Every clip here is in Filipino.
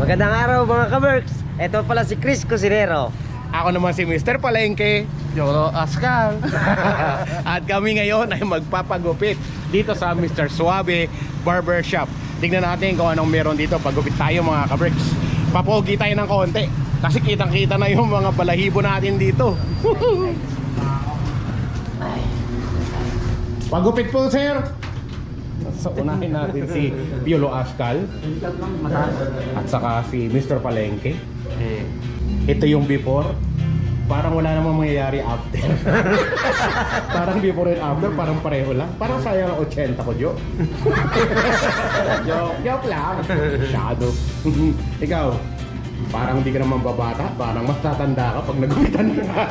Magandang araw mga ka-Berks. Ito pala si Chris Cusinero. Ako naman si Mr. Palengke, Yoro Ascal. At kami ngayon ay magpapagupit dito sa Mr. Suave Barber Shop. Tingnan natin kung anong meron dito pagupit tayo mga kabricks. Papogi tayo ng konti kasi kitang kita na yung mga balahibo natin dito. Pagupit po sir. So unahin natin si Piolo Ascal at saka si Mr. Palengke. Eh, Ito yung before. Parang wala namang mangyayari after. parang before and after, parang pareho lang. Parang sayang ang 80 ko, Jo. joke, joke lang. Shadow. Ikaw, parang hindi ka naman babata. Parang mas tatanda ka pag nagupitan ka.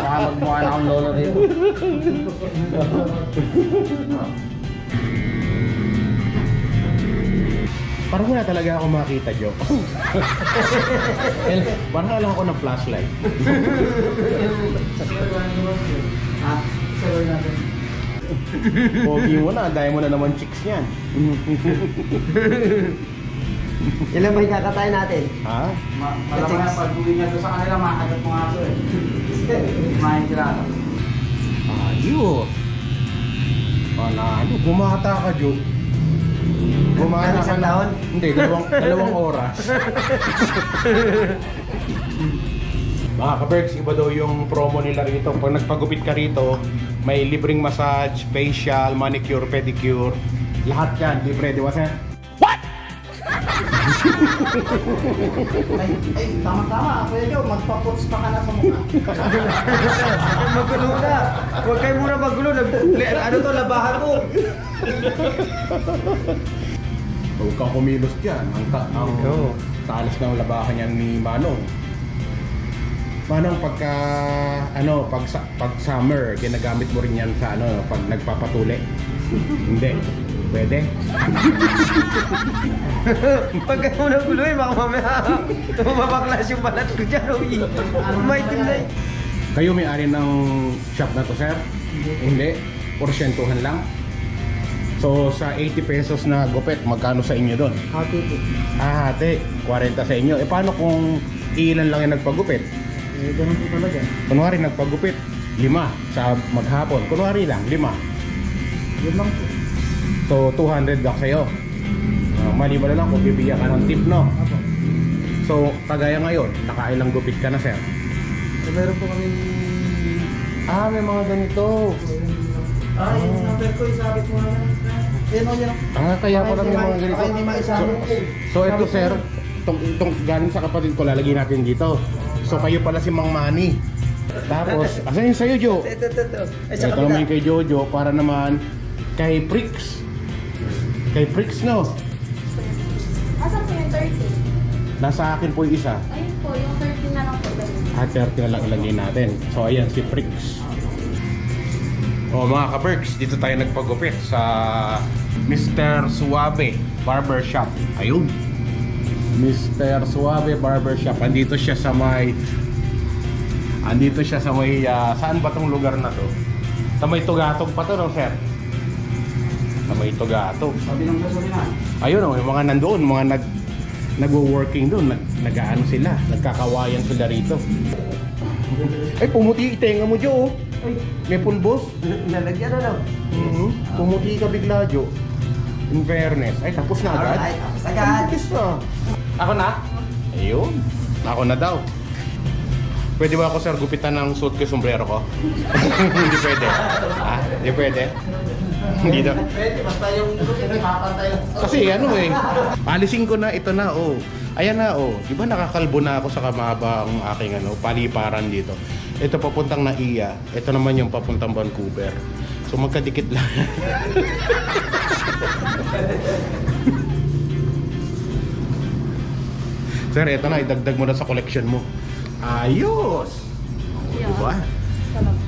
Baka magmukha na akong lolo rito. parang wala talaga ako makita, Jo. Eh, parang alam ako ng flashlight. Ah, sabi natin. Pogi mo na, dahil mo na naman chicks niyan. Ilan ba ikakatay natin? ha? Malamang na pag uwi niya sa kanila, makagat mo nga ito eh. Kumain sila. Ayos. Panalo. Bumata ka, Jo. Bumata Ano, ka isang taon? Hindi, dalawang, dalawang oras. Mga ka-Berks, iba daw yung promo nila rito. Pag nagpagupit ka rito, may libreng massage, facial, manicure, pedicure. Lahat yan, libre, di ba, sir? Ay, ay, tama-tama. Kuya Joe, magpaputs pa ka na sa mukha. Magulo na. Huwag kayo muna magulo. Ano to, labahan ko. Huwag kang kumilos dyan. Ang, ta- ang Oo. talas ng labakan yan ni Manong. Manong, pagka, ano, pag, pag summer, ginagamit mo rin yan sa, ano, pag nagpapatuli. Hindi. Pwede. Huwag kayo muna gulo eh. Baka mamaya mabaklas yung balat ko dyan. Uy. May eh. Kayo may-ari ng shop na to, sir? Hindi. Porsyentuhan lang. So, sa 80 pesos na gupet, magkano sa inyo doon? Happy po. Ah, ate, 40 sa inyo. Eh, paano kung ilan lang yung nagpagupit? Eh, ganun po talaga. Kunwari nagpagupit, lima sa maghapon. Kunwari lang, lima. Yun lang po. So, 200 bucks sa'yo. Uh, maliban na lang kung bibigyan ka ng tip, no? Apo. So, kagaya ngayon, nakailang gupit ka na, sir? So, meron po kami Ah, may mga ganito. Ah, yung number ko, isabit mo na lang. Yan o, yan o. Ah, kaya pala may mga ganito. Maisama So, ko. so ito, sir, itong, itong galing sa kapatid ko, lalagay natin dito. So, kayo pala si Mang Manny. Tapos, asan yung sa'yo, Jo? Ito, ito, ito. Ay, Ito naman kay Jojo para naman kay Prix. Kay Prix, no? Asan po yung 30? Nasa akin po yung isa. Ayun po, yung 30 na lang po. At 30 na lang ilagay natin. So ayan si Prix. O mga ka-Berks, dito tayo nagpagupit sa Mr. Suave Barber Shop. Ayun. Mr. Suave Barber Shop. Andito siya sa may Andito siya sa may ah, saan ba tong lugar na to? Sa may Tugatog pa to, no, sir? Sa may Tugatog. Sabi ng gasolina. Ayun oh, yung mga nandoon, mga nag nagwo-working doon, nag nagaano sila, nagkakawayan sila rito. Ay, pumuti itenga mo, Jo. oh. Ay, may pulbos. Nalagyan na lang. Mhm. Pumuti ka bigla, Jo. In fairness. Ay, tapos na agad. Alright, tapos agad. Tapos na. Ako na? Ayun. Ako na daw. Pwede ba ako, sir, gupitan ng suit ko sombrero ko? Hindi pwede. Ah, hindi pwede. Hindi. Pwede, basta yung hindi makakantay. Kasi ano eh, alisin ko na ito na oh. Ayan na oh. 'Di ba nakakalbo na ako sa kamabang aking ano, paliparan dito. Ito papuntang Naiya, ito naman yung papuntang Vancouver. So magkadikit lang. Sir, ito na idagdag mo na sa collection mo. Ayos. Yeah. Diba? Sarap.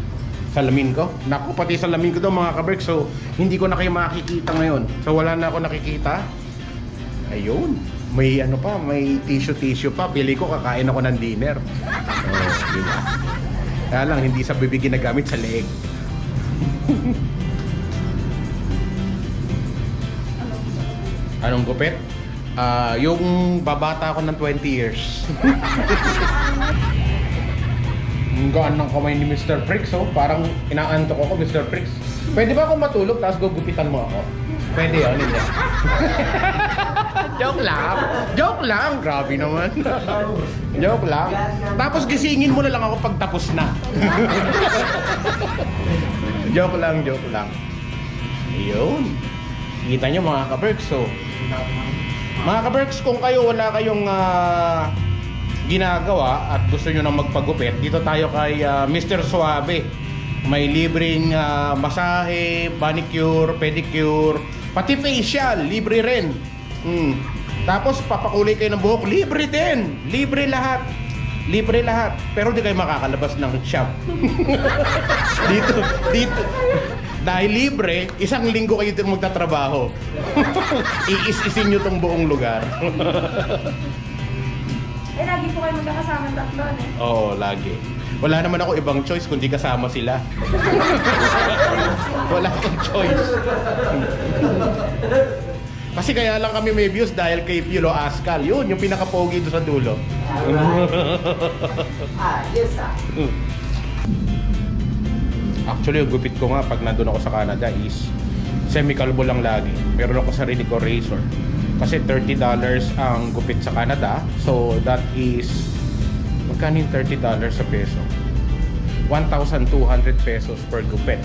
Salamin ko. Naku, pati salamin ko daw mga kaberk. So, hindi ko na kayo makikita ngayon. So, wala na ako nakikita. Ayun. May ano pa, may tissue-tissue pa. Pili ko, kakain ako ng dinner. Oh, di ba? Kaya lang, hindi sa bibig ginagamit sa leeg. Anong gupit? Ah, yung babata ko ng 20 years. Gaan ng kamay ni Mr. Pricks, oh. Parang inaantok ako, Mr. Pricks. Pwede ba ako matulog tapos gugupitan mo ako? Pwede yun, hindi. Joke lang. Joke lang. Grabe naman. Joke lang. Tapos gisingin mo na lang ako pag tapos na. joke lang, joke lang. Ayun. Kita nyo mga ka-Berks, so. Mga ka-Berks, kung kayo wala kayong ah, ginagawa at gusto nyo nang magpagupit, dito tayo kay ah, Mr. Suave. May libreng ah, masahe, manicure, pedicure, pati facial, libre rin. Hmm. Tapos papakulay kayo ng buhok, libre din. Libre lahat. Libre lahat. Pero di kayo makakalabas ng shop. dito, dito. Dahil libre, isang linggo kayo dito magtatrabaho. Iis-isin nyo tong buong lugar. Lagi po kayo magkakasama ng tatlo, eh. Oo, lagi. Wala naman ako ibang choice kundi kasama sila. Wala akong choice. Kasi kaya lang kami may views dahil kay Piolo Ascal. Yun, yung pinaka-pogi doon sa dulo. Ah, yes ah. Actually, yung gupit ko nga pag nandun ako sa Canada is semi-kalbo lang lagi. Meron ako sarili ko razor. Kasi $30 ang gupit sa Canada. So, that is... Magkano yung $30 sa peso? 1,200 pesos per gupit.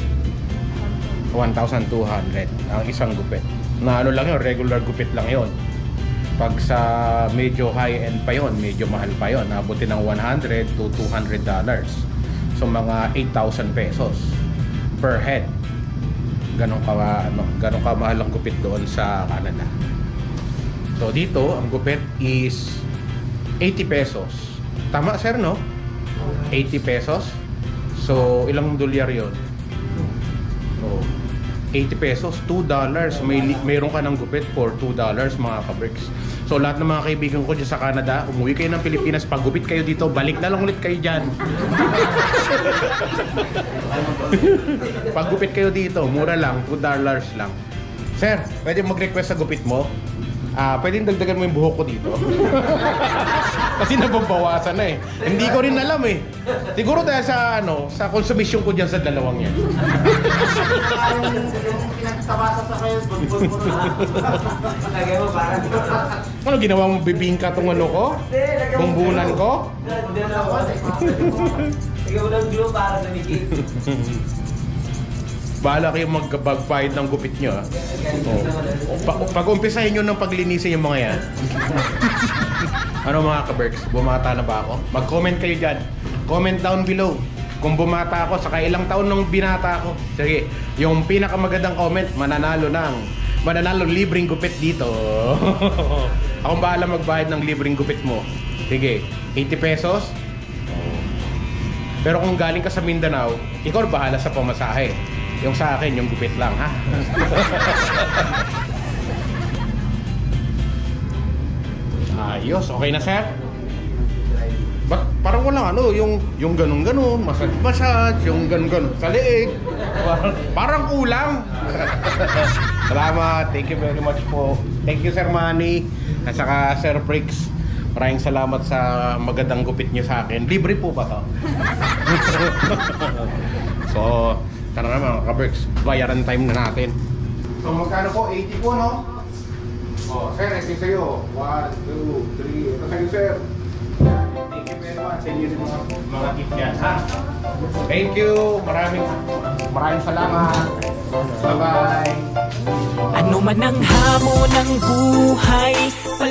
1,200 ang isang gupit. Na ano lang yun, regular gupit lang yon. Pag sa medyo high-end pa yon, medyo mahal pa yon. Nabuti ng 100 to 200 dollars. So mga 8,000 pesos per head. Ganon ka ano, ganon ka mahal ang gupit doon sa Canada. So dito, ang gupit is 80 pesos. Tama sir, no? 80 pesos. So ilang dolyar 'yon? So 80 pesos, 2 dollars. May mayroon ka ng gupit for 2 dollars mga ka-bricks. So lahat ng mga kaibigan ko dyan sa Canada, umuwi kayo ng Pilipinas, pag gupit kayo dito, balik na lang ulit kayo dyan. pag gupit kayo dito, mura lang, 2 dollars lang. Sir, pwede mag-request sa gupit mo? Ah, pwedeng dagdagan mo yung buhok ko dito. Kasi nababawasan na eh. Hindi ko rin alam eh. Siguro dahil sa ano, sa konsumisyon ko diyan sa dalawang yan. Yung pinagtabasa sa kayo, bulbul ko na. Lagay mo parang... Ano ginawa mo bibingka tong ano ko? Bumbunan ko? Ako. Ikaw ng glue para sa Mickey. Bahala kayong magbayad ng gupit nyo. ah. Oh. Pa- pag umpisahin nyo ng paglinisin yung mga yan. ano mga ka-Berks? Bumata na ba ako? Mag-comment kayo dyan. Comment down below. Kung bumata ako, saka ilang taon nung binata ako. Sige, yung pinakamagandang comment, mananalo ng mananalo libreng gupit dito. Akong bahala magbayad ng libreng gupit mo. Sige, 80 pesos. Pero kung galing ka sa Mindanao, ikaw bahala sa pamasahe. Yung sa akin, yung gupit lang, ha? Ayos, okay na, sir? Ba't parang walang ano, yung, yung ganun-ganun, massage-massage, yung ganun-ganun sa leeg. Parang, parang kulang. Salamat, thank you very much po. Thank you, Sir Manny, at saka Sir Prix. Maraming salamat sa magandang gupit niyo sa akin. Libre po ba to? so, tara na mga kaberks, bayaran time na natin. So, magkano po? 80 po, no? Oh, sir, ito sa'yo. 1, 2, 3. Ito sa'yo, sir. Thank you very much. Mga, mga yan, ha? Thank you. Maraming, maraming salamat. Bye-bye. Ano man ang hamon ng buhay